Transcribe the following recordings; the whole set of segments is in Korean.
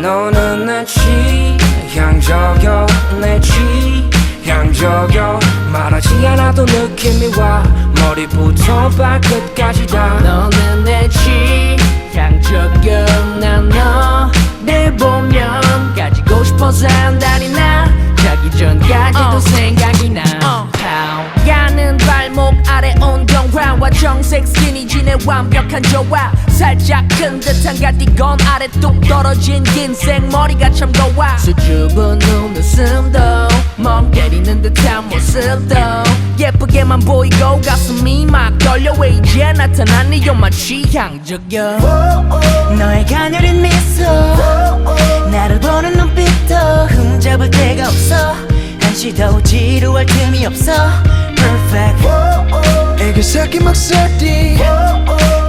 너는 내 취향저격 내 취향저격 말하지 않아도 느낌이 와. 머리부터 발끝까지 다. 너는 내 취향 정색 스키니진의 완벽한 조화. 살짝 큰 듯한 가디건 아래 뚝 떨어진 긴 생머리가 참 고와 수줍은 눈웃음도 멍 때리는 듯한 모습도. 예쁘게만 보이고 가슴이 막 떨려 왜 이제 나타난 네 요마 취향적여. 너의 가녀린 미소. 나를 보는 눈빛도 흠잡을 데가 없어. 한시도 지루할 틈이 없어. Perfect 섞인 목소리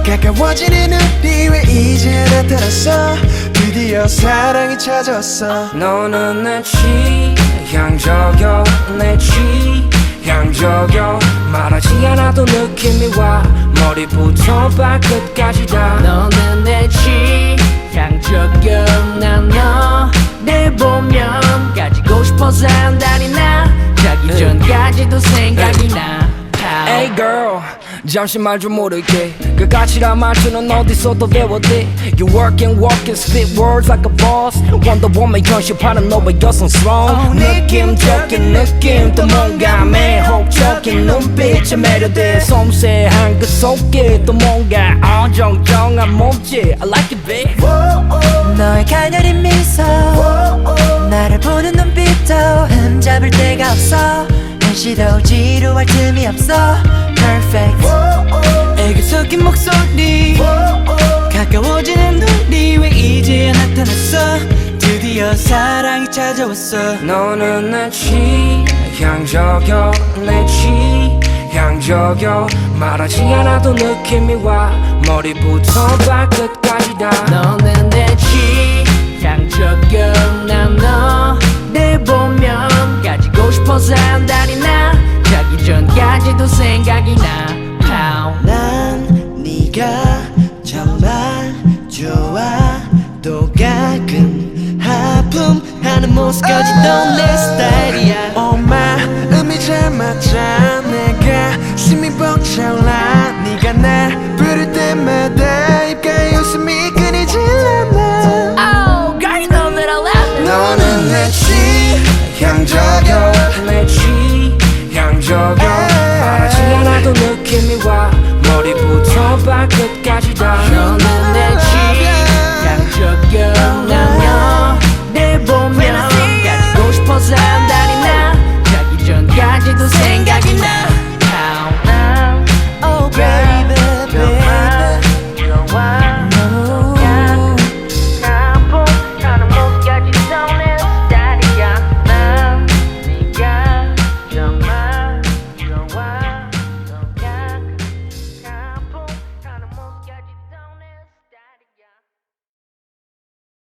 가까워지는 우리 왜 이제 나타났어. 드디어 사랑이 찾아왔어. 너는 내 취향저격 내 취향저격 말하지 않아도 느낌이 와. 머리부터 발끝까지 다. 너는 내 취향적여 난너내 보면 가지고 싶어서 한다니 나. 자기 전까지도 생각이 나. How Hey girl 잠시 말 좀 모를게. 그 가치란 말투는 어디서도 배웠대. You work and walk and spit words like a boss. Wonder Woman 현실화는 너의 여성스러운 느낌적인 느낌 또 뭔가 매혹적인 눈빛에 매료돼. 섬세한 그 속에 또 뭔가 어정쩡한 몸짓. I like it babe 한시도 지루할 틈이 없어. Perfect. 애교 섞인 목소리. 가까워지는 우리 왜 이제 나타났어? 드디어 사랑이 찾아왔어. 너는 내 취향저격 내 취향저격 말하지 않아도 느낌이 와. 머리부터 발끝까지 다. 너는 내 취향 네가 정말 좋아. 또 가끔 하품하는 모습까지 넌내 스타일이야. Oh my 음이 잘 맞아. 내가 심히 벅차올라. 네가 날 부를 때마다 입가에 웃음이 끊이질 않아 Oh girl you know that I love 너는 내 취향저격 내 취향저격 말하지 않아도 느낌이 와. love I could catch you down.